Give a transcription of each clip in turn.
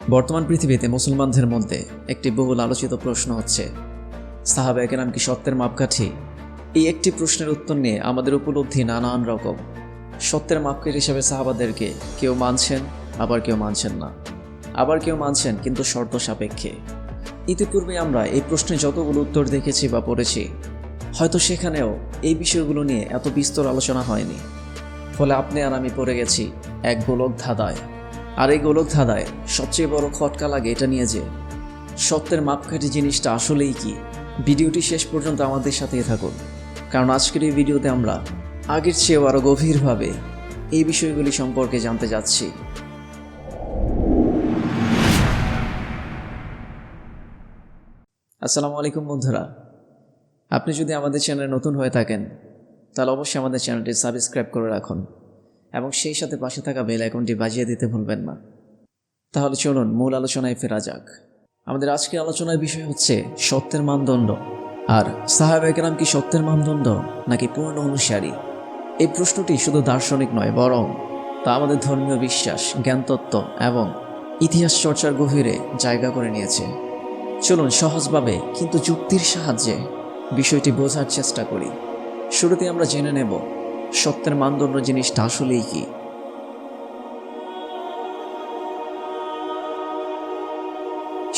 বর্তমান পৃথিবীতে মুসলমানদের মধ্যে একটি বহুল আলোচিত প্রশ্ন হচ্ছে সাহাবা একরাম কি সত্যের মাপকাঠি? এই একটি প্রশ্নের উত্তর নিয়ে আমাদের উপলব্ধি নানান রকম। সত্যের মাপকাঠি হিসেবে সাহাবাদেরকে কেউ মানছেন, আবার কেউ মানছেন না। আবার কেউ মানছেন, কিন্তু শর্ত সাপেক্ষে। ইতিপূর্বে আমরা এই প্রশ্নে যতগুলো উত্তর দেখেছি বা পড়েছি, হয়তো সেখানেও এই বিষয়গুলো নিয়ে এত বিস্তর আলোচনা হয়নি। ফলে আপনি আর আমি পড়ে গেছি এক গোলক ধাঁধায় আর এই গোলক ধাঁধায়। সবচেয়ে বড় খটকা লাগে এটা নিয়ে যে, সত্যের মাপকাঠি জিনিসটা আসলেই কি? ভিডিওটি শেষ পর্যন্ত আমাদের সাথেই থাকুন। কারণ আজকের এই ভিডিওতে আমরা আগের চেয়েও আরও গভীরভাবে এই বিষয়গুলি সম্পর্কে জানতে যাচ্ছি। আসসালামু আলাইকুম বন্ধুরা। আপনি যদি আমাদের চ্যানেলে নতুন হয়ে থাকেন, তাহলে অবশ্যই আমাদের চ্যানেলটি সাবস্ক্রাইব করে রাখুন। এবং সেই সাথে পাশে থাকা বেল আইকনটি বাজিয়ে দিতে ভুলবেন না। তাহলে চলুন মূল আলোচনায় ফেরা যাক। আমাদের আজকের আলোচনার বিষয় হচ্ছে সত্যের মানদণ্ড। আর সাহাব একরাম কি সত্যের মানদণ্ড নাকি পূর্ণ অনুসারী? এই প্রশ্নটি শুধু দার্শনিক নয়, বরং তা আমাদের ধর্মীয় বিশ্বাস, জ্ঞানতত্ত্ব এবং ইতিহাস চর্চার গভীরে জায়গা করে নিয়েছে। চলুন সহজভাবে কিন্তু যুক্তির সাহায্যে বিষয়টি বোঝার চেষ্টা করি। শুরুতে আমরা জেনে নেব সত্যের মানদণ্ড জিনিসটা আসলেই কি?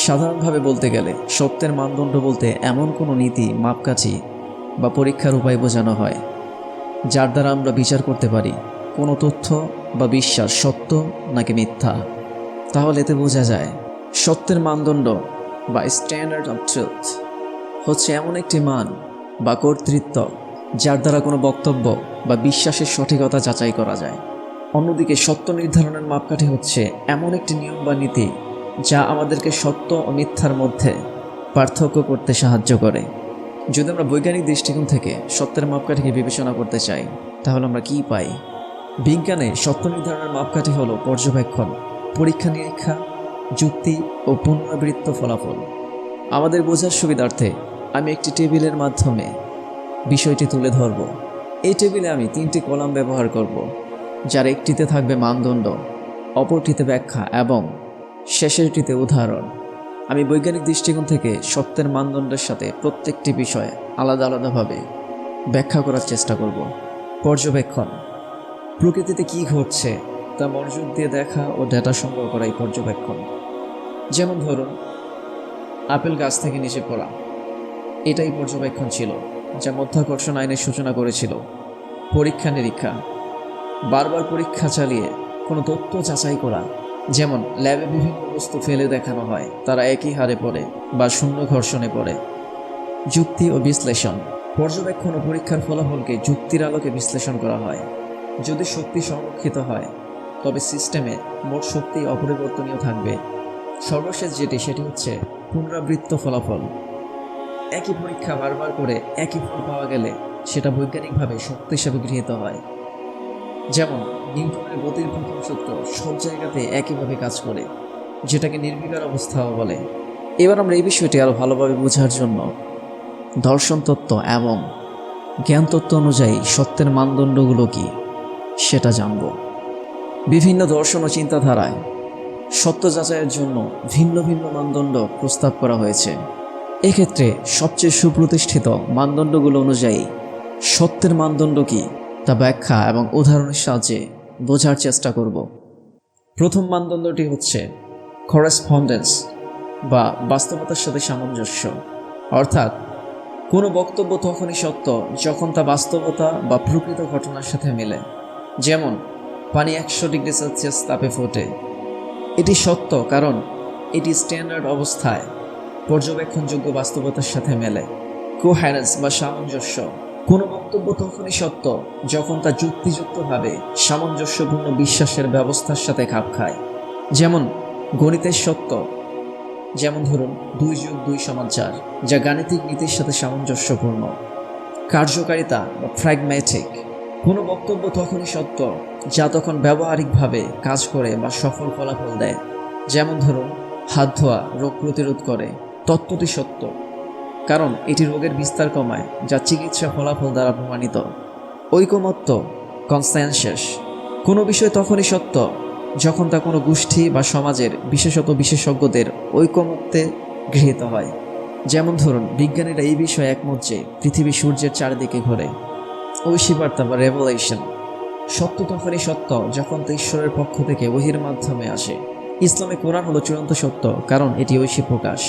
সাধারণভাবে বলতে গেলে, সত্যের মানদণ্ড বলতে এমন কোনো নীতি, মাপকাঠি বা পরীক্ষার উপায় বোঝানো হয়, যার দ্বারা আমরা বিচার করতে পারি কোনো তথ্য বা বিশ্বাস সত্য নাকি মিথ্যা। তাহলে এতে বোঝা যায়, সত্যের মানদণ্ড বা স্ট্যান্ডার্ড অফ ট্রুথ হচ্ছে এমন একটি মান বা কর্তৃত্ব যার দ্বারা কোনো বক্তব্য বা বিশ্বাসের সঠিকতা যাচাই করা যায়। অন্যদিকে সত্য নির্ধারণের মাপকাঠি হচ্ছে এমন একটি নিয়ম বা নীতি যা আমাদেরকে সত্য ও মিথ্যার মধ্যে পার্থক্য করতে সাহায্য করে। যদি আমরা বৈজ্ঞানিক দৃষ্টিকোণ থেকে সত্যের মাপকাঠিকে বিবেচনা করতে চাই, তাহলে আমরা কি পাই? বিজ্ঞানে সত্য নির্ধারণের মাপকাঠি হলো পর্যবেক্ষণ, পরীক্ষা নিরীক্ষা, যুক্তি ও পুনরাবৃত্ত ফলাফল। আমাদের বোঝার সুবিধার্থে আমি একটি টেবিলের মাধ্যমে বিষয়টি তুলে ধরব। এই টেবিলে আমি তিনটি কলাম ব্যবহার করব, যার একটিতে থাকবে মানদণ্ড, অপরটিতে ব্যাখ্যা এবং শেষেরটিতে উদাহরণ। আমি বৈজ্ঞানিক দৃষ্টিকোণ থেকে সত্যের মানদণ্ডের সাথে প্রত্যেকটি বিষয় আলাদা আলাদাভাবে ব্যাখ্যা করার চেষ্টা করব। পর্যবেক্ষণ। প্রকৃতিতে কি ঘটছে তা মনোযোগ দিয়ে দেখা ও ডেটা সংগ্রহ করাই পর্যবেক্ষণ। যেমন ধরুন, আপেল গাছ থেকে নিচে পড়া। এটাই পর্যবেক্ষণ ছিল। যা মধ্যাকর্ষণ আইনের সূচনা করেছিল। পরীক্ষা নিরীক্ষা। বারবার পরীক্ষা চালিয়ে কোনো তথ্য যাচাই করা, যেমন ল্যাবে বিভিন্ন বস্তু ফেলে দেখানো হয়, তারা একই হারে পড়ে বা শূন্য ঘর্ষণে পড়ে। যুক্তি ও বিশ্লেষণ। পর্যবেক্ষণ ও পরীক্ষার ফলাফলকে যুক্তির আলোকে বিশ্লেষণ করা হয়। যদি শক্তি সংরক্ষিত হয়, তবে সিস্টেমে মোট শক্তি অপরিবর্তনীয় থাকবে। সর্বশেষ যেটি, সেটি হচ্ছে পুনরাবৃত্ত ফলাফল। একই পরীক্ষা বারবার করে একই ফল পাওয়া গেলে সেটা বৈজ্ঞানিকভাবে সত্য হিসাবে গৃহীত হয়। যেমন, নিউটনের গতির প্রথম সূত্র সব জায়গাতে একইভাবে কাজ করে, যেটাকে নির্বিকার অবস্থাও বলে। এবার আমরা এই বিষয়টি আরও ভালোভাবে বোঝার জন্য দর্শন তত্ত্ব এবং জ্ঞান তত্ত্ব অনুযায়ী সত্যের মানদণ্ডগুলো কি, সেটা জানব। বিভিন্ন দর্শন ও চিন্তাধারায় সত্য যাচাইয়ের জন্য ভিন্ন ভিন্ন মানদণ্ড প্রস্তাব করা হয়েছে। এক্ষেত্রে সবচেয়ে সুপ্রতিষ্ঠিত মানদণ্ডগুলো অনুযায়ী, সত্যের মানদণ্ড কি তা ব্যাখ্যা এবং উদাহরণের সাহায্যে বোঝার চেষ্টা করব। প্রথম মানদণ্ডটি হচ্ছে করেসপন্ডেন্স বা বাস্তবতার সাথে সামঞ্জস্য। অর্থাৎ, কোনো বক্তব্য তখনই সত্য যখন তা বাস্তবতা বা প্রকৃত ঘটনার সাথে মেলে। যেমন, পানি একশো ডিগ্রি সেলসিয়াস তাপে ফোটে। এটি সত্য কারণ এটি স্ট্যান্ডার্ড অবস্থায় পর্যবেক্ষণযোগ্য বাস্তবতার সাথে মেলে। কোহ্যারেন্স বা সামঞ্জস্য। কোনো বক্তব্য তখনই সত্য যখন তা যুক্তিযুক্তভাবে সামঞ্জস্যপূর্ণ বিশ্বাসের ব্যবস্থার সাথে খাপ খায়। যেমন, গণিতের সত্য। যেমন ধরুন, দুই যোগ দুই সমান চার, যা গাণিতিক নীতির সাথে সামঞ্জস্যপূর্ণ। কার্যকারিতা বা ফ্র্যাগম্যাটিক কোনো বক্তব্য তখনই সত্য যা তখন ব্যবহারিকভাবে কাজ করে বা সফল ফলাফল দেয়। যেমন ধরুন, হাত ধোয়া রোগ প্রতিরোধ করে। তত্ত্বটি সত্য, কারণ এটি রোগের বিস্তার কমায়, যা চিকিৎসা ফলাফল দ্বারা প্রমাণিত। ঐকমত্য কনসেনসাস কোনো বিষয় তখনই সত্য যখন তা কোনো গোষ্ঠী বা সমাজের বিশেষত বিশেষজ্ঞদের ঐকমত্যে গৃহীত হয়। যেমন ধরুন, বিজ্ঞানীরা এই বিষয়ে একমত যে পৃথিবী সূর্যের চারিদিকে ঘোরে। ঐশীবার্তা বা রেভলেশন সত্য তখনই সত্য যখন তা ঈশ্বরের পক্ষ থেকে ওহির মাধ্যমে আসে। ইসলামে কোরআন হলো চূড়ান্ত সত্য, কারণ এটি ঐশী প্রকাশ।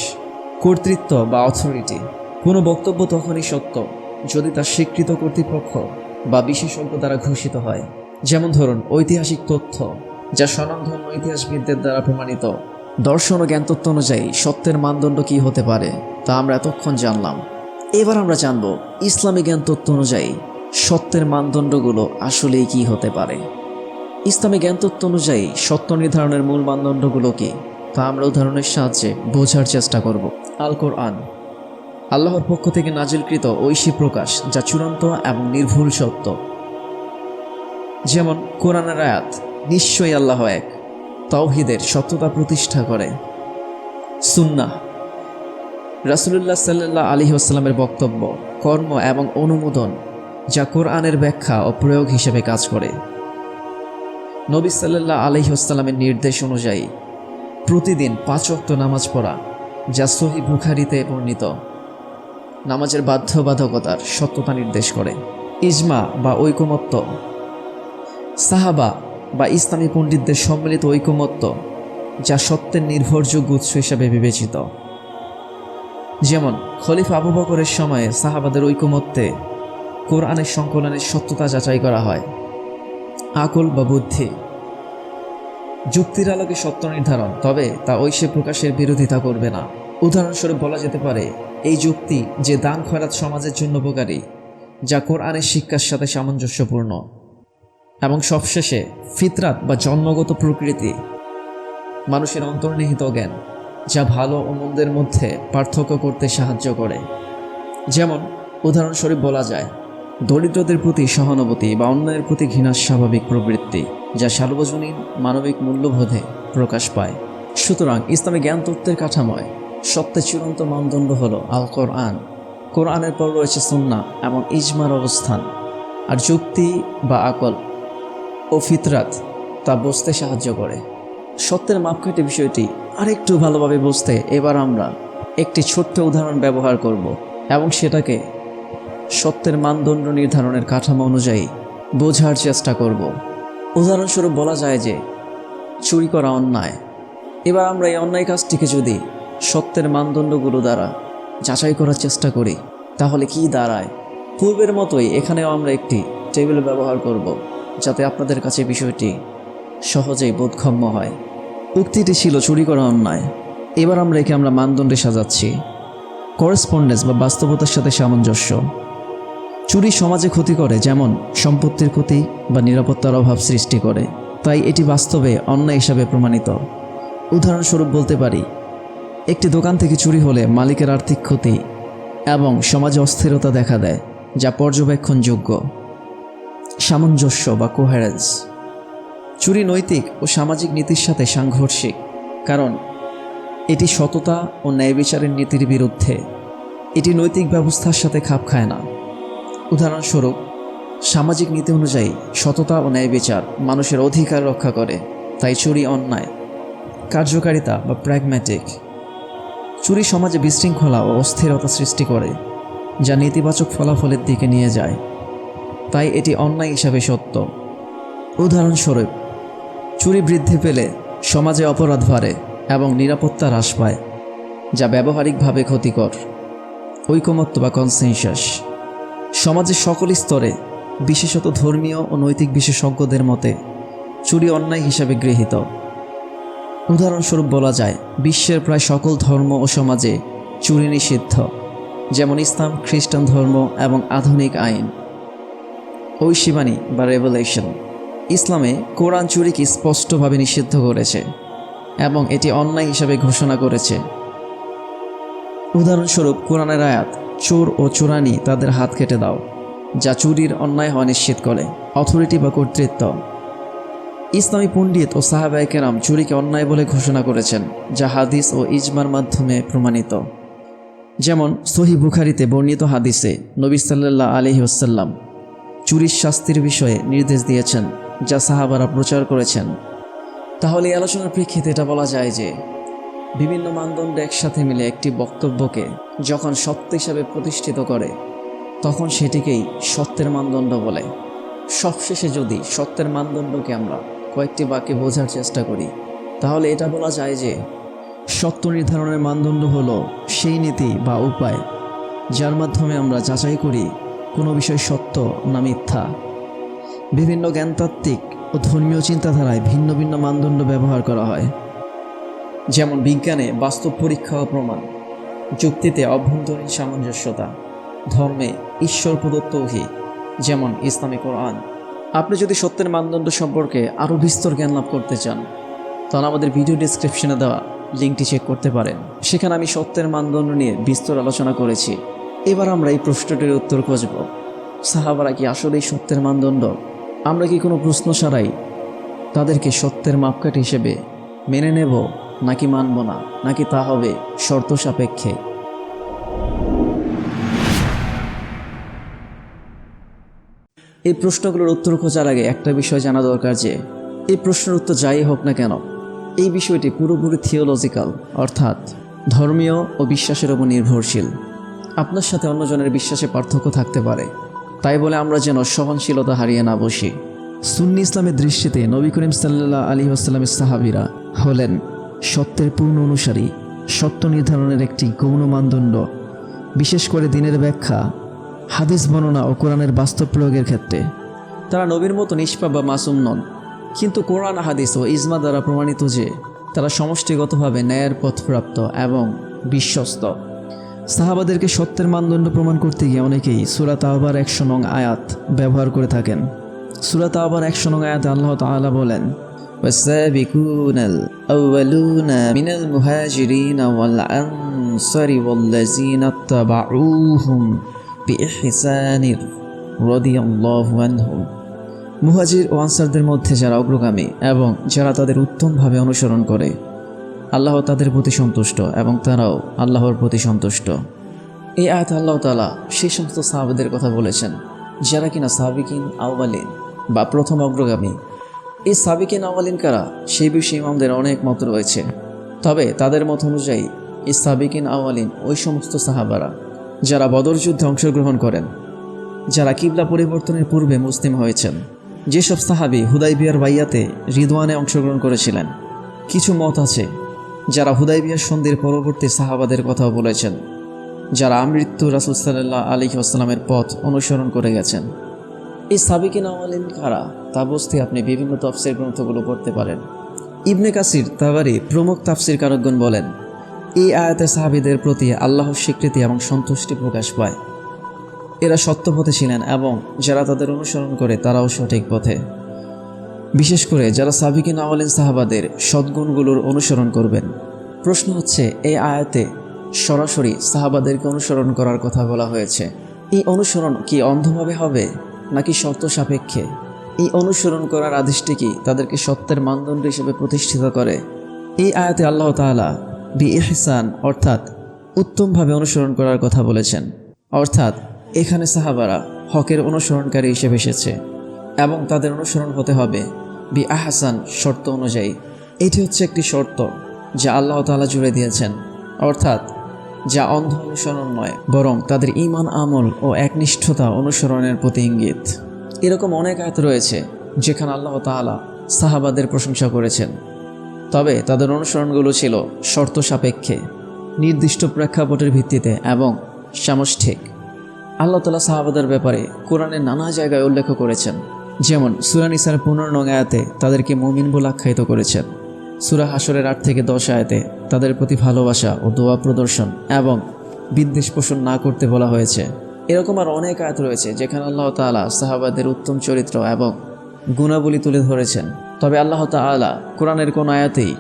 কর্তৃত্ব বা অথরিটি কোনো বক্তব্য তখনই সত্য যদি তা স্বীকৃত কর্তৃপক্ষ বা বিশেষজ্ঞ দ্বারা ঘোষিত হয়। যেমন ধরুন, ঐতিহাসিক তথ্য যা স্বনামধন্য ইতিহাসবিদদের দ্বারা প্রমাণিত। দর্শন ও জ্ঞানতত্ত্ব অনুযায়ী সত্যের মানদণ্ড কী হতে পারে, তা আমরা এতক্ষণ জানলাম। এবার আমরা জানব ইসলামী জ্ঞানতত্ত্ব অনুযায়ী সত্যের মানদণ্ডগুলো আসলেই কী হতে পারে। ইসলামী জ্ঞানতত্ত্ব অনুযায়ী সত্য নির্ধারণের মূল মানদণ্ডগুলো কি, তা আমরা উদাহরণের সাহায্যে বোঝার চেষ্টা করব। আল কোরআন আল্লাহর পক্ষ থেকে নাজিলকৃত ঐশী প্রকাশ, যা চূড়ান্ত এবং নির্ভুল সত্য। যেমন কোরআনের আয়াত, নিশ্চয়ই আল্লাহ এক, তাওহিদের সত্যতা প্রতিষ্ঠা করে। সুন্না রাসুলুল্লাহ সাল্লাহ আলী আসসালামের বক্তব্য, কর্ম এবং অনুমোদন, যা কোরআনের ব্যাখ্যা ও প্রয়োগ হিসেবে কাজ করে। নবী সাল্লাহ আলহিহাস্লামের নির্দেশ অনুযায়ী প্রতিদিন পাঁচ ওয়াক্ত নামাজ পড়া যা সহি বুখারিতে বর্ণিত। নামাজের বাধ্যবাধকতার সত্যতা নির্দেশ করে। ইজমা বা ঐকমত্য। সাহাবা বা ইসলামী পণ্ডিতদের সম্মিলিত ঐকমত্য, যা সত্যের নির্ভরযোগ্য উৎস হিসাবে বিবেচিত। যেমন, খলিফা আবু বকরের সময়ে সাহাবাদের ঐকমত্যে কোরআনের সংকলনের সত্যতা যাচাই করা হয়। আকল বা বুদ্ধি। যুক্তির আলোকে সত্য নির্ধারণ, তবে তা ঐশে প্রকাশের বিরোধিতা করবে না। উদাহরণস্বরূপ বলা যেতে পারে, এই যুক্তি যে দান খয়রাত সমাজের জন্য উপকারী, যা কোরআনের শিক্ষার সাথে সামঞ্জস্যপূর্ণ। এবং সবশেষে, ফিতরাত বা জন্মগত প্রকৃতি, মানুষের অন্তর্নিহিত জ্ঞান, যা ভালো ও মন্দের মধ্যে পার্থক্য করতে সাহায্য করে। যেমন, উদাহরণস্বরূপ বলা যায়, দরিদ্রদের প্রতি সহানুভূতি বা অন্যের প্রতি ঘৃণার স্বাভাবিক প্রবৃত্তি। যা সার্বজনীন মানবিক মূল্যবোধে প্রকাশ পায়। সুতরাং ইসলামী জ্ঞান তত্ত্বের কাঠাময় সত্যের চূড়ান্ত মানদণ্ড হল আল কোরআন কোরআনের পর রয়েছে সুন্না এবং ইজমার অবস্থান। আর যুক্তি বা আকল ও ফিতরাত তা বুঝতে সাহায্য করে। সত্যের মাপকাঠি বিষয়টি আরেকটু ভালোভাবে বুঝতে এবার আমরা একটি ছোট্ট উদাহরণ ব্যবহার করব এবং সেটাকে সত্যের মানদণ্ড নির্ধারণের কাঠামো অনুযায়ী বোঝার চেষ্টা করব। উদাহরণস্বরূপ বলা যায় যে, চুরি করা অন্যায়। এবার আমরা এই অন্যায় কাজটিকে যদি সত্যের মানদণ্ডগুলো দ্বারা যাচাই করার চেষ্টা করি, তাহলে কি দাঁড়ায়? পূর্বের মতোই এখানেও আমরা একটি টেবিল ব্যবহার করব, যাতে আপনাদের কাছে বিষয়টি সহজেই বোধগম্য হয়। উক্তিটি ছিল, চুরি করা অন্যায়। এবার আমরা একে আমরা মানদণ্ডে সাজাচ্ছি। করেসপন্ডেন্স বা বাস্তবতার সাথে সামঞ্জস্য। চুরি সমাজে ক্ষতি করে, যেমন সম্পত্তির ক্ষতি বা নিরাপত্তার অভাব সৃষ্টি করে। তাই এটি বাস্তবে অন্যায় হিসাবে প্রমাণিত। উদাহরণস্বরূপ বলতে পারি, একটি দোকান থেকে চুরি হলে মালিকের আর্থিক ক্ষতি এবং সমাজে অস্থিরতা দেখা দেয়, যা পর্যবেক্ষণযোগ্য। সামঞ্জস্য বা কোহারেন্স। চুরি নৈতিক ও সামাজিক নীতির সাথে সাংঘর্ষিক, কারণ এটি সততা ও ন্যায় বিচারের নীতির বিরুদ্ধে। এটি নৈতিক ব্যবস্থার সাথে খাপ খায় না। উদাহরণস্বরূপ, সামাজিক নীতি অনুযায়ী সততা ও ন্যায় বিচার মানুষের অধিকার রক্ষা করে, তাই চুরি অন্যায়, কার্যকারিতা বা প্র্যাগম্যাটিক চুরি সমাজে বিশৃঙ্খলা ও অস্থিরতা সৃষ্টি করে, যা নেতিবাচক ফলাফলের দিকে নিয়ে যায়। তাই এটি অন্যায় হিসাবে সত্য। উদাহরণস্বরূপ, চুরি বৃদ্ধি পেলে সমাজে অপরাধ বাড়ে এবং নিরাপত্তা হ্রাস পায়, যা ব্যবহারিকভাবে ক্ষতিকর, ঐকমত্য বা কনসেনসাস সমাজের সকল স্তরে, বিশেষত ধর্মীয় ও নৈতিক বিশেষজ্ঞদের মতে, চুরি অন্যায় হিসাবে গৃহীত। উদাহরণস্বরূপ বলা যায়, বিশ্বের প্রায় সকল ধর্ম ও সমাজে চুরি নিষিদ্ধ, যেমন ইসলাম, খ্রিস্টান ধর্ম এবং আধুনিক আইন। ঐশিবাণী বা রেভলেশন, ইসলামে কোরআন চুরিকে স্পষ্টভাবে নিষিদ্ধ করেছে এবং এটি অন্যায় হিসাবে ঘোষণা করেছে। উদাহরণস্বরূপ কোরআনের আয়াত চোর ও চোরানি তাদের হাত কেটে দাও, যা চুরির অন্যায় হওয়া নিশ্চিত করে অথরিটি বা কর্তৃত্ব। ইসলামী পণ্ডিত ও সাহাবায়কেরাম চুরিকে অন্যায় বলে ঘোষণা করেছেন, যা হাদিস ও ইজমার মাধ্যমে প্রমাণিত। যেমন, সহি বুখারিতে বর্ণিত হাদিসে নবী সাল্লাহ আলহি ওসাল্লাম চুরির শাস্তির বিষয়ে নির্দেশ দিয়েছেন, যা সাহাবারা প্রচার করেছেন। তাহলে এই আলোচনার প্রেক্ষিতে এটা বলা যায় যে বিভিন্ন মানদণ্ড একসাথে মিলে একটি বক্তব্যকে যখন সত্য হিসাবে প্রতিষ্ঠিত করে, তখন সেটিকেই সত্যের মানদণ্ড বলে। সবশেষে যদি সত্যের মানদণ্ডকে আমরা কয়েকটি বাক্যে বোঝার চেষ্টা করি, তাহলে এটা বলা যায় যে সত্য নির্ধারণের মানদণ্ড হলো সেই নীতি বা উপায়, যার মাধ্যমে আমরা যাচাই করি কোনো বিষয় সত্য না মিথ্যা। বিভিন্ন জ্ঞানতাত্ত্বিক ও ধর্মীয় চিন্তাধারায় ভিন্ন ভিন্ন মানদণ্ড ব্যবহার করা হয়। যেমন বিজ্ঞানে বাস্তব পরীক্ষা ও প্রমাণ, যুক্তিতে অভ্যন্তরীণ সামঞ্জস্যতা, ধর্মে ঈশ্বর প্রদত্ত ওহি, যেমন ইসলামী কোরআন। আপনি যদি সত্যের মানদণ্ড সম্পর্কে আরও বিস্তর জ্ঞান লাভ করতে চান, তাহলে আমাদের ভিডিও ডিসক্রিপশনে দেওয়া লিঙ্কটি চেক করতে পারেন। সেখানে আমি সত্যের মানদণ্ড নিয়ে বিস্তর আলোচনা করেছি। এবার আমরা এই প্রশ্নটির উত্তর খুঁজব। সাহাবারা কি আসলেই সত্যের মানদণ্ড? আমরা কি কোনো প্রশ্ন ছাড়াই তাদেরকে সত্যের মাপকাঠি হিসেবে মেনে নেব? নাকি মানব না, নাকি তা হবে শর্ত সাপেক্ষে। এই প্রশ্নগুলোর উত্তর খোঁজার আগে একটা বিষয় জানা দরকার যে, এই প্রশ্নের উত্তর যাই হোক না কেন, এই বিষয়টি পুরোপুরি থিওলজিক্যাল অর্থাৎ ধর্মীয় ও বিশ্বাসের উপর নির্ভরশীল। আপনার সাথে অন্যজনের বিশ্বাসে পার্থক্য থাকতে পারে। তাই বলে আমরা যেন সহনশীলতা হারিয়ে না বসি। সুন্নি ইসলামের দৃষ্টিতে নবী করিম সাল্লাহ আলী আসসালামের সাহাবিরা হলেন সত্যের পূর্ণ অনুসারী সত্য নির্ধারণের একটি গৌণ মানদণ্ড বিশেষ করে দিনের ব্যাখ্যা হাদিস বর্ণনা ও কোরআনের বাস্তব প্রয়োগের ক্ষেত্রে তারা নবীর মতো নিষ্পাপ বা মাসুম নন কিন্তু কোরআন হাদিস ও ইজমা দ্বারা প্রমাণিত যে তারা সমষ্টিগতভাবে ন্যায়ের পথপ্রাপ্ত এবং বিশ্বস্ত সাহাবাদেরকে সত্যের মানদণ্ড প্রমাণ করতে গিয়ে অনেকেই সুরাত আবার একশো নং আয়াত ব্যবহার করে থাকেন সুরাত আবার একশো নং আয়াত আল্লাহ তাআলা বলেন والسابقون الأولون من المهاجرين والأنصار والذين اتبعوهم بإحسان رضي الله عنهم মুহাজির ও আনসারদের মধ্যে যারা অগ্রগামী এবং যারা তাদের উত্তমভাবে অনুসরণ করে আল্লাহ তাদের প্রতি সন্তুষ্ট এবং তারাও আল্লাহর প্রতি সন্তুষ্ট এই আয়াত আল্লাহ তালা সেই সমস্ত সাহাবেদের কথা বলেছেন যারা কিনা সাবিকিন আউয়ালিন বা প্রথম অগ্রগামী এই সাবিকিন আওয়ালিন কারা? সেই বিষয়ে ইমামদের অনেক মত রয়েছে। তবে তাদের মত অনুযায়ী, এই সাবিকিন আওয়ালিন ওই সমস্ত সাহাবারা যারা বদর যুদ্ধে অংশগ্রহণ করেন, যারা কিবলা পরিবর্তনের পূর্বে মুসলিম হয়েছেন, যেসব সাহাবি হুদাইবিয়ার বাইয়াতে রিদওয়ানে অংশগ্রহণ করেছিলেন, কিছু মত আছে যারা হুদাইবিয়ার সন্ধির পরবর্তী সাহাবাদের কথাও বলেছেন, যারা আমৃত্যু রাসুল সাল্লাহ আলী আসসালামের পথ অনুসরণ করে গেছেন। এই সাবিকিন আওয়ালিন কারা? তা বুঝতে আপনি বিভিন্ন তফসির গ্রন্থগুলো পড়তে পারেন। ইবনে কাসির তাবারি প্রমুখ তাফসির কারকগণ বলেন, এই আয়াতে সাহাবিদের প্রতি আল্লাহর স্বীকৃতি এবং সন্তুষ্টি প্রকাশ পায়। এরা সত্য পথে ছিলেন এবং যারা তাদের অনুসরণ করে তারাও সঠিক পথে। বিশেষ করে যারা সাবিকিন আওয়ালিন সাহাবাদের সদ্গুণগুলোর অনুসরণ করবেন। প্রশ্ন হচ্ছে, এই আয়াতে সরাসরি সাহাবাদেরকে অনুসরণ করার কথা বলা হয়েছে। এই অনুসরণ কি অন্ধভাবে হবে? নাকি শর্ত সাপেক্ষে? এই অনুসরণ করার আদেশটি কি তাদেরকে সত্যের মানদণ্ড হিসেবে প্রতিষ্ঠিত করে? এই আয়াতে আল্লাহ তাআলা বি ইহসান অর্থাৎ উত্তমভাবে অনুসরণ করার কথা বলেছেন। অর্থাৎ এখানে সাহাবারা হকের অনুসরণকারী হিসেবে এসেছে এবং তাদের অনুসরণ হতে হবে বি আহসান শর্ত অনুযায়ী। এটি হচ্ছে একটি শর্ত যা আল্লাহ তাআলা জুড়ে দিয়েছেন। অর্থাৎ যা অন্ধ অনুসরণ নয়, বরং তাদের ইমান আমল ও একনিষ্ঠতা অনুসরণের প্রতি ইঙ্গিত। এরকম অনেক আয়াত রয়েছে যেখানে আল্লাহ তাআলা সাহাবাদের প্রশংসা করেছেন। তবে তাদের অনুসরণগুলো ছিল শর্ত সাপেক্ষে, নির্দিষ্ট প্রেক্ষাপটের ভিত্তিতে এবং সামষ্ঠিক আল্লাহ তালা সাহাবাদের ব্যাপারে কোরআনের নানা জায়গায় উল্লেখ করেছেন। যেমন সুরানিসার পুনর নং তাদেরকে মুমিন বলে আখ্যায়িত করেছেন। সুরা হাসরের আট থেকে দশ আয়াতে তাদের প্রতি ভালোবাসা ও দোয়া প্রদর্শন এবং বিদ্বেষ পোষণ না করতে বলা হয়েছে। এরকম আর অনেক আয়াত রয়েছে যেখানে আল্লাহ তাআলা সাহাবাদের উত্তম চরিত্র এবং গুণাবলী তুলে ধরেছেন। তবে আল্লাহ তাআলা কোরআনের কোন আয়াতেই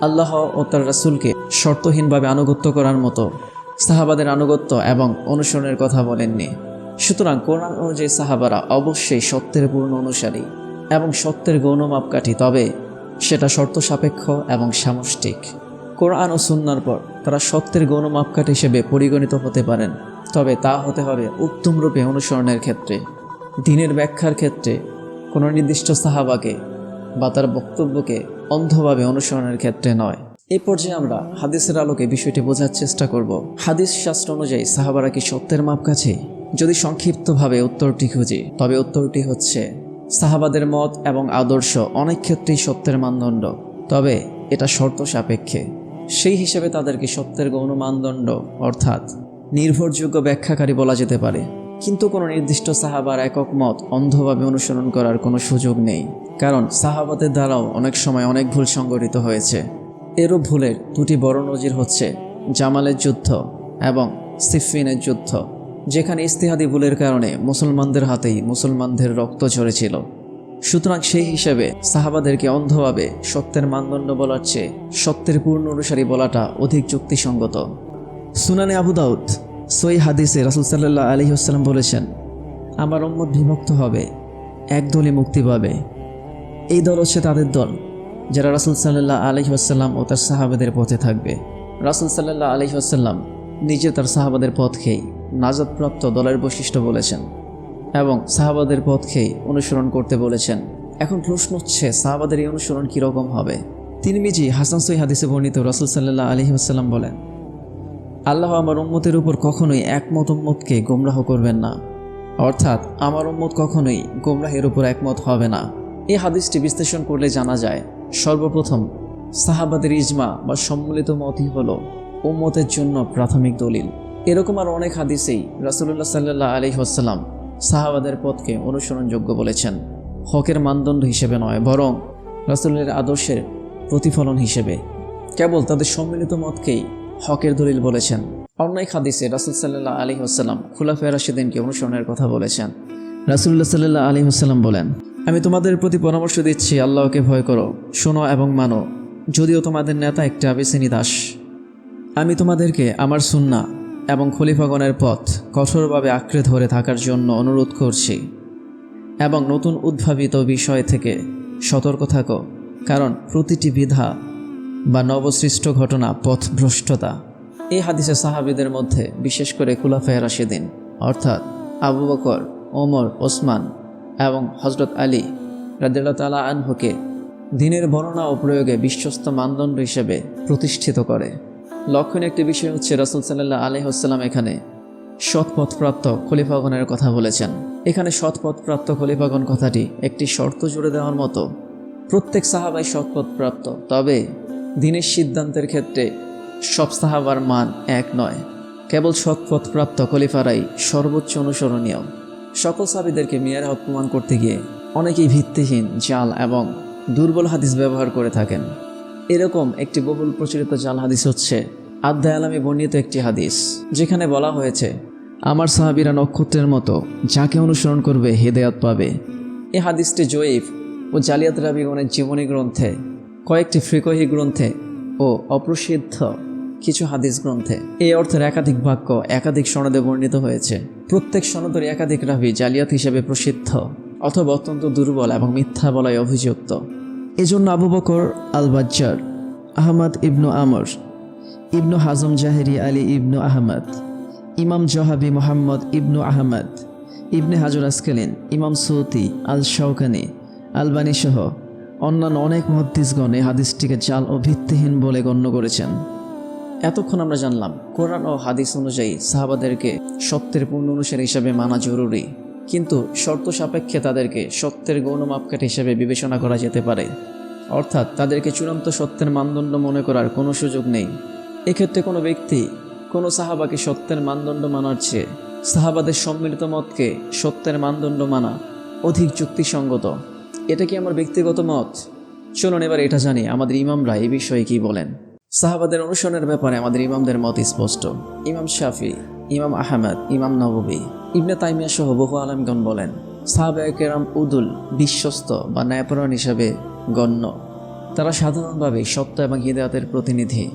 আল্লাহ ও তার রাসুলকে শর্তহীনভাবে আনুগত্য করার মতো সাহাবাদের আনুগত্য এবং অনুসরণের কথা বলেননি। সুতরাং কোরআন অনুযায়ী সাহাবারা অবশ্যই সত্যের পূর্ণ অনুসারী এবং সত্যের গৌণ মাপকাঠি। তবে সেটা শর্ত সাপেক্ষ এবং সামষ্টিক। কোরআন ও সুন্নার পর তারা সত্যের গৌণ মাপকাঠি হিসেবে পরিগণিত হতে পারেন, তবে তা হতে হবে উত্তম রূপে অনুসরণের ক্ষেত্রে, দিনের ব্যাখ্যার ক্ষেত্রে কোনো নির্দিষ্ট সাহাবাকে বা তার বক্তব্যকে অন্ধভাবে অনুসরণের ক্ষেত্রে নয়। এই পর্যায়ে আমরা হাদিসের আলোকে বিষয়টি বোঝার চেষ্টা করব। হাদিস শাস্ত্র অনুযায়ী সাহাবারা কি সত্যের মাপকাঠি? যদি সংক্ষিপ্তভাবে উত্তরটি খুঁজি, তবে উত্তরটি হচ্ছে সাহাবাদের মত এবং আদর্শ অনেক ক্ষেত্রেই সত্যের মানদণ্ড। তবে এটা শর্ত সাপেক্ষে। সেই হিসেবে তাদেরকে সত্যের গৌণ মানদণ্ড অর্থাৎ নির্ভরযোগ্য ব্যাখ্যাকারী বলা যেতে পারে। কিন্তু কোনো নির্দিষ্ট সাহাবার একক মত অন্ধভাবে অনুসরণ করার কোনো সুযোগ নেই। কারণ সাহাবাদের দ্বারাও অনেক সময় অনেক ভুল সংগঠিত হয়েছে। এরও ভুলের দুটি বড় নজির হচ্ছে জামালের যুদ্ধ এবং সিফিনের যুদ্ধ। যেখানে ইস্তিহাদি ভুলের কারণে মুসলমানদের হাতেই মুসলমানদের রক্ত ঝরেছিল। সুতরাং সেই হিসেবে সাহাবাদেরকে অন্ধভাবে সত্যের মানদণ্ড বলার চেয়ে সত্যের পূর্ণ অনুসারী বলাটা অধিক যুক্তিসঙ্গত। সুনানে আবু দাউদ সই হাদিসে রাসুল সাল্লাহ আলহিহাস্লাম বলেছেন, আমার উম্মত বিভক্ত হবে, এক দলই মুক্তি পাবে। এই দল হচ্ছে তাদের দল, যারা রাসুল সাল্লাহ আলহিহাস্লাম ও তার সাহাবাদের পথে থাকবে। রাসুল সাল্লাহ আলহিহাস্লাম নিজে তার সাহাবাদের পথকেই নাজাদপ্রাপ্ত দলের বৈশিষ্ট্য বলেছেন এবং সাহাবাদের পথকেই অনুসরণ করতে বলেছেন। এখন প্রশ্ন হচ্ছে, সাহাবাদের এই অনুসরণ কীরকম হবে? তিনি মিজি হাসান সই হাদিসে বর্ণিত রাসুল সাল্লাহ আলহিহাস্লাম বলেন, আল্লাহ আমার উম্মতের উপর কখনোই একমত উম্মতকে গোমরাহ করবেন না। অর্থাৎ, আমার উম্মত কখনোই গোমরাহের উপর একমত হবে না। এই হাদিসটি বিশ্লেষণ করলে জানা যায়, সর্বপ্রথম সাহাবাদের ইজমা বা সম্মিলিত মতই হল উম্মতের জন্য প্রাথমিক দলিল। এরকম আর অনেক হাদিসেই রাসুল্লাহ সাল্লাহ আলি আসাল্লাম সাহাবাদের পথকে অনুসরণযোগ্য বলেছেন। হকের মানদণ্ড হিসেবে নয়, বরং রাসুলের আদর্শের প্রতিফলন হিসেবে। কেবল তাদের সম্মিলিত মতকেই হকের দলিল বলেছেন। অন্য এক হাদিসে রাসুল সাল্লাহ আলী হাসাল্লাম খুলাফে রাশিদিনকে অনুসরণের কথা বলেছেন। রাসুল্লাহ সাল্লাহ আলী হাসাল্লাম বলেন, আমি তোমাদের প্রতি পরামর্শ দিচ্ছি, আল্লাহকে ভয় করো, শোনো এবং মানো। যদিও তোমাদের নেতা একটা আবেসিনী দাস আমি তোমাদেরকে আমার সুন্না এবং খলিফাগণের পথ কঠোরভাবে আঁকড়ে ধরে থাকার জন্য অনুরোধ করছি এবং নতুন উদ্ভাবিত বিষয় থেকে সতর্ক থাকো, কারণ প্রতিটি বিধা বা নবসৃষ্ট ঘটনা পথভ্রষ্টতা। এই হাদিসে সাহাবিদের মধ্যে বিশেষ করে খুলাফায় রাশেদিন, অর্থাৎ আবু বকর, ওমর, ওসমান এবং হজরত আলী রাদিল্লা তালা আনহুকে দিনের বর্ণনা ও প্রয়োগে বিশ্বস্ত মানদণ্ড হিসেবে প্রতিষ্ঠিত করে। লক্ষণীয় একটি বিষয় হচ্ছে রাসুল সাল্লাহ আলহিহাস্লাম এখানে সৎপথপ্রাপ্ত খলিফাগণের কথা বলেছেন। এখানে সৎপথপ্রাপ্ত খলিফাগণ কথাটি একটি শর্ত জুড়ে দেওয়ার মতো। প্রত্যেক সাহাবাই সৎপথপ্রাপ্ত, তবে দিনের সিদ্ধান্তের ক্ষেত্রে সব সাহাবার মান এক নয়। কেবল সৎপথপ্রাপ্ত খলিফারাই সর্বোচ্চ অনুসরণীয়। সকল সাহাবিদেরকে মেয়েরা অপমান করতে গিয়ে অনেকেই ভিত্তিহীন, জাল এবং দুর্বল হাদিস ব্যবহার করে থাকেন। এরকম একটি বহুল প্রচলিত জাল হাদিস হচ্ছে, আধ্যায় আলামে বর্ণিত একটি হাদিস, যেখানে বলা হয়েছে, আমার সাহাবিরা নক্ষত্রের মতো যাকে অনুসরণ করবে হেদায়ত পাবে। এ হাদিসটি জয়ীফ ও জালিয়াত রাবিগণের জীবনী গ্রন্থে, কয়েকটি ফ্রিকহি গ্রন্থে ও অপ্রসিদ্ধ কিছু হাদিস গ্রন্থে এই অর্থের একাধিক বাক্য একাধিক সনদে বর্ণিত হয়েছে। প্রত্যেক সনদের একাধিক রাবি জালিয়াত হিসেবে প্রসিদ্ধ অথবা অত্যন্ত দুর্বল এবং মিথ্যা বলায় অভিযুক্ত। এজন্য আবু বকর আল বাজ্জার আহমদ ইবনু আমর, ইবনু হাজম জাহেরি আলী ইবনু আহমদ, ইমাম জহাবি মোহাম্মদ ইবনু আহমদ, ইবনে হাজর আসকালিন, ইমাম সৌতি আল শৌকানি আলবানি সহ অন্যান্য অনেক মহাদ্দিসগণ এই হাদিসটিকে জাল ও ভিত্তিহীন বলে গণ্য করেছেন। এতক্ষণ আমরা জানলাম, কোরআন ও হাদিস অনুযায়ী সাহাবাদেরকে সত্যের পূর্ণ অনুসারী হিসাবে মানা জরুরি। কিন্তু শর্ত সাপেক্ষে তাদেরকে সত্যের গৌণ মাপকাঠি হিসেবে বিবেচনা করা যেতে পারে। অর্থাৎ তাদেরকে চূড়ান্ত সত্যের মানদণ্ড মনে করার কোনো সুযোগ নেই। এক্ষেত্রে কোনো ব্যক্তি কোনো সাহাবাকে সত্যের মানদণ্ড মানার চেয়ে সাহাবাদের সম্মিলিত মতকে সত্যের মানদণ্ড মানা অধিক যুক্তিসঙ্গত। এটা কি আমার ব্যক্তিগত মত? চলুন এবার এটা জানি, আমাদের ইমামরা এই বিষয়ে কি বলেন? সাহাবাদের অনুসরণের ব্যাপারে আমাদের ইমামদের মত স্পষ্ট। ইমাম শাফি, ইমাম আহমেদ, ইমাম নববী। ইবনে তাইমিয়া সহ বহু আলমগণ বলেন সাহাবায়কেরাম উদুল, বিশ্বস্ত বা ন্যায়পরায়ণ হিসাবে গণ্য। তারা সাধারণভাবে সত্য এবং হৃদয়াতের প্রতিনিধি।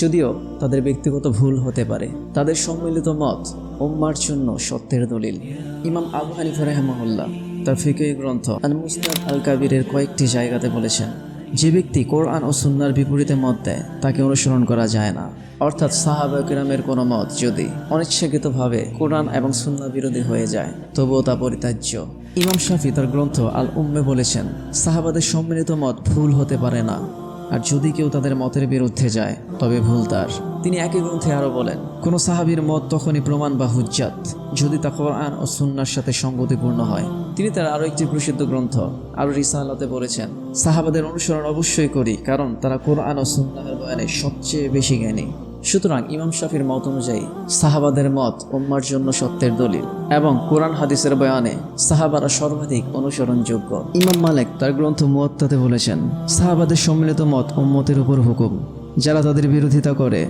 যদিও তাদের ব্যক্তিগত ভুল হতে পারে। তাদের সম্মিলিত মত উম্মার জন্য সত্যের দলিল। ইমাম আবু হানিফা রহমহল্লা তার ফিকে গ্রন্থ আল মুস্তাদ আল কাবিরের কয়েকটি জায়গাতে বলেছেন যে ব্যক্তি কোরআন ও সুন্নার বিপরীতে মত দেয়, তাকে অনুসরণ করা যায় না। অর্থাৎ সাহাবা কিরামের কোনো মত যদি অনিচ্ছাকৃতভাবে কোরআন এবং সুন্না বিরোধী হয়ে যায়, তবুও তা পরিত্যাজ্য। ইমাম শাফি তার গ্রন্থ আল উম্মে বলেছেন, সাহাবাদের সম্মিলিত মত ভুল হতে পারে না। আর যদি কেউ তাদের মতের বিরুদ্ধে যায়, তবে ভুল তার। তিনি একই গ্রন্থে আরও বলেন, কোন সাহাবির মত তখনই প্রমাণ বা হুজ্জাত, যদি তা কোরআন ও সুন্নার সাথে সঙ্গতিপূর্ণ হয়। তিনি তার আরও একটি প্রসিদ্ধ গ্রন্থ, আরও রিসালাতে বলেছেন সাহাবাদের অনুসরণ অবশ্যই করি, কারণ তারা কোরআন ও সুন্নাহের বয়ানে সবচেয়ে বেশি জ্ঞানী। সুতরাং ইমাম শাফির মত অনুযায়ী সাহাবাদের মত উম্মার জন্য সত্যের দলিল এবং কোরআন হাদিসের বয়ানে সাহাবারা সর্বাধিক অনুসরণযোগ্য। ইমাম মালিক তার গ্রন্থ মুয়াত্তাতে বলেছেন, সাহাবাদের সম্মিলিত মত উম্মতের উপর হুকুম। যারা তাদের বিরোধিতা করে,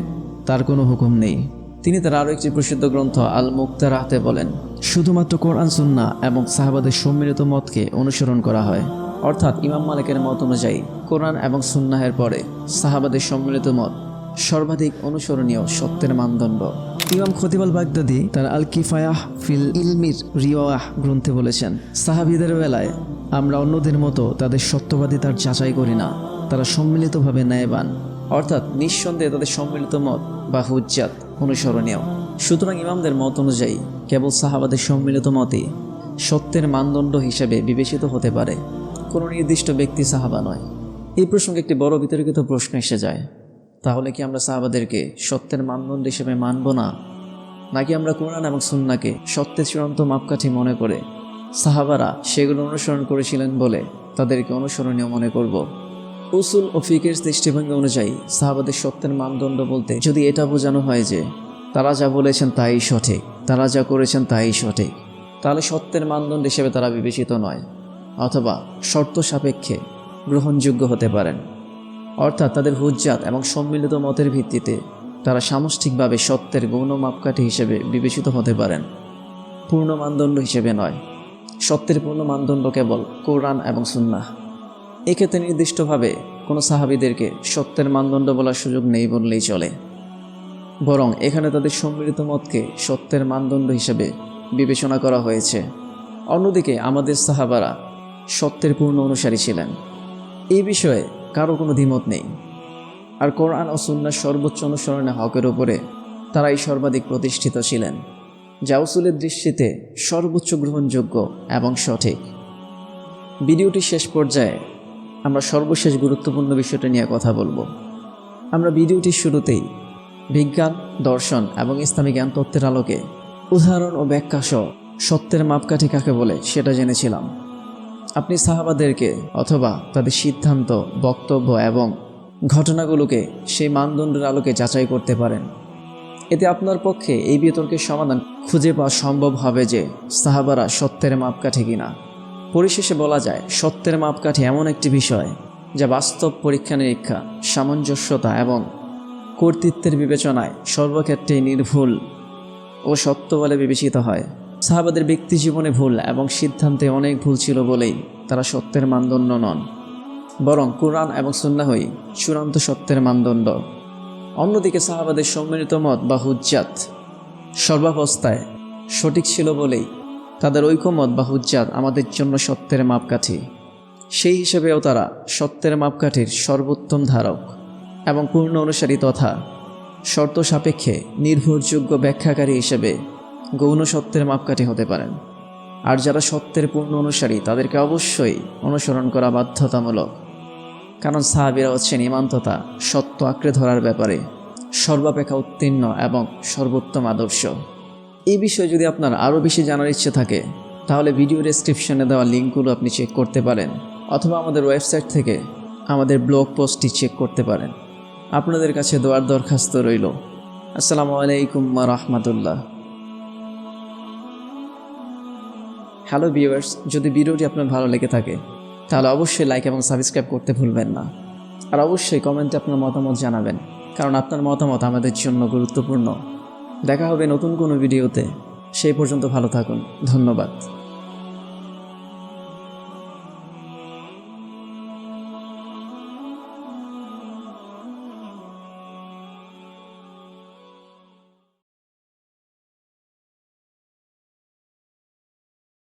তার কোনো হুকুম নেই। তিনি তার আরও একটি প্রসিদ্ধ গ্রন্থ আল মুক্তারাহতে বলেন, শুধুমাত্র কোরআন সুন্না এবং সাহাবাদের সম্মিলিত মতকে অনুসরণ করা হয়। অর্থাৎ ইমাম মালিকের মত অনুযায়ী কোরআন এবং সুন্নাহের পরে সাহাবাদের সম্মিলিত মত সর্বাধিক অনুসরণীয় সত্যের মানদণ্ড। ইমাম খতিবাল বাগদাদি তার আল কিফায়াহ ফিল ইলমির রিওয়াহ গ্রন্থে বলেছেন সাহাবিদের বেলায় আমরা অন্যদের মতো তাদের সত্যবাদিতার যাচাই করি না। তারা সম্মিলিতভাবে ন্যায়বান। অর্থাৎ নিঃসন্দেহে তাদের সম্মিলিত মত বা হুজ্জাত অনুসরণীয়। সুতরাং ইমামদের মত অনুযায়ী কেবল সাহাবাদের সম্মিলিত মতই সত্যের মানদণ্ড হিসেবে বিবেচিত হতে পারে। কোনো নির্দিষ্ট ব্যক্তি সাহাবা নয়। এই প্রসঙ্গে একটি বড় বিতর্কিত প্রশ্ন এসে যায়। তাহলে কি আমরা সাহাবাদেরকে সত্যের মানদণ্ড হিসেবে মানব না? নাকি আমরা কোরআন এবং সুন্নাকে সত্যের চূড়ান্ত মাপকাঠি মনে করে সাহাবারা সেগুলো অনুসরণ করেছিলেন বলে তাদেরকে অনুসরণীয় মনে করব? উসুল ও ফিকের দৃষ্টিভঙ্গি অনুযায়ী সাহাবাদের সত্যের মানদণ্ড বলতে যদি এটা বোঝানো হয় যে তারা যা বলেছেন তাই সঠিক, তারা যা করেছেন তাই সঠিক, তাহলে সত্যের মানদণ্ড হিসেবে তারা বিবেচিত নয়, অথবা শর্ত সাপেক্ষে গ্রহণযোগ্য হতে পারেন। অর্থাৎ তাদের হুজ্জাত এবং সম্মিলিত মতের ভিত্তিতে তারা সামষ্টিকভাবে সত্যের গৌণ মাপকাঠি হিসেবে বিবেচিত হতে পারেন। পূর্ণ মানদণ্ড হিসেবে নয়। সত্যের পূর্ণ মানদণ্ড কেবল কোরআন এবং সুন্নাহ। এক্ষেত্রে নির্দিষ্টভাবে কোনো সাহাবিদেরকে সত্যের মানদণ্ড বলার সুযোগ নেই বললেই চলে। বরং এখানে তাদের সম্মিলিত মতকে সত্যের মানদণ্ড হিসেবে বিবেচনা করা হয়েছে। অন্যদিকে আমাদের সাহাবারা সত্যের পূর্ণ অনুসারী ছিলেন। এই বিষয়ে কারও কোনো দ্বিমত নেই। আর কোরআন ও সুন্নার সর্বোচ্চ অনুসরণে হকের ওপরে তারাই সর্বাধিক প্রতিষ্ঠিত ছিলেন, যা উসুলের দৃষ্টিতে সর্বোচ্চ গ্রহণযোগ্য এবং সঠিক। ভিডিওটি শেষ পর্যায়ে আমরা সর্বশেষ গুরুত্বপূর্ণ বিষয়টা নিয়ে কথা বলব। আমরা ভিডিওটির শুরুতেই বিজ্ঞান, দর্শন এবং ইসলামী জ্ঞান তত্ত্বের আলোকে উদাহরণ ও ব্যাখ্যা সহ সত্যের মাপকাঠি কাকে বলে সেটা জেনেছিলাম। আপনি সাহাবাদেরকে অথবা তাদের সিদ্ধান্ত, বক্তব্য এবং ঘটনাগুলোকে সেই মানদণ্ডের আলোকে যাচাই করতে পারেন। এতে আপনার পক্ষে এই বিতর্কের সমাধান খুঁজে পাওয়া সম্ভব হবে যে সাহাবারা সত্যের মাপকাঠি কিনা। পরিশেষে বলা যায়, সত্যের মাপকাঠি এমন একটি বিষয় যা বাস্তব পরীক্ষা নিরীক্ষা, সামঞ্জস্যতা এবং কর্তৃত্বের বিবেচনায় সর্বক্ষেত্রেই নির্ভুল ও সত্য বলে বিবেচিত হয়। সাহাবাদের ব্যক্তি জীবনে ভুল এবং সিদ্ধান্তে অনেক ভুল ছিল বলেই তারা সত্যের মানদণ্ড নন। বরং কোরআন এবং সুন্নাহই চূড়ান্ত সত্যের মানদণ্ড। অন্যদিকে সাহাবাদের সম্মিলিত মত বা হুজ্জাত সর্বাবস্থায় সঠিক ছিল বলেই তাদের ঐকমত বা হুজ্জাত আমাদের জন্য সত্যের মাপকাঠি। সেই হিসেবেও তারা সত্যের মাপকাঠির সর্বোত্তম ধারক এবং পূর্ণ অনুসারী তথা শর্ত সাপেক্ষে নির্ভরযোগ্য ব্যাখ্যাকারী হিসেবে গৌণ সত্যের মাপকাঠি হতে পারেন। আর যারা সত্যের পূর্ণ অনুসারী, তাদেরকে অবশ্যই অনুসরণ করা বাধ্যতামূলক। কারণ সাহাবিরা হচ্ছেন ইমান্ততা সত্য আঁকড়ে ধরার ব্যাপারে সর্বাপেক্ষা উত্তীর্ণ এবং সর্বোত্তম আদর্শ। এই বিষয়ে যদি আপনার আরও বেশি জানার ইচ্ছে থাকে, তাহলে ভিডিও ডেসক্রিপশনে দেওয়া লিঙ্কগুলো আপনি চেক করতে পারেন, অথবা আমাদের ওয়েবসাইট থেকে আমাদের ব্লগ পোস্টটি চেক করতে পারেন। আপনাদের কাছে দোয়ার দরখাস্ত রইল। আসসালামু আলাইকুম রহমতুল্লাহ। হ্যালো ভিউয়ার্স যদি ভিডিওটি আপনার ভালো লেগে থাকে, তাহলে অবশ্যই লাইক এবং সাবস্ক্রাইব করতে ভুলবেন না। আর অবশ্যই কমেন্টে আপনার মতামত জানাবেন, কারণ আপনার মতামত আমাদের জন্য গুরুত্বপূর্ণ। দেখা হবে নতুন কোনো ভিডিওতে, সেই পর্যন্ত ভালো থাকুন, ধন্যবাদ।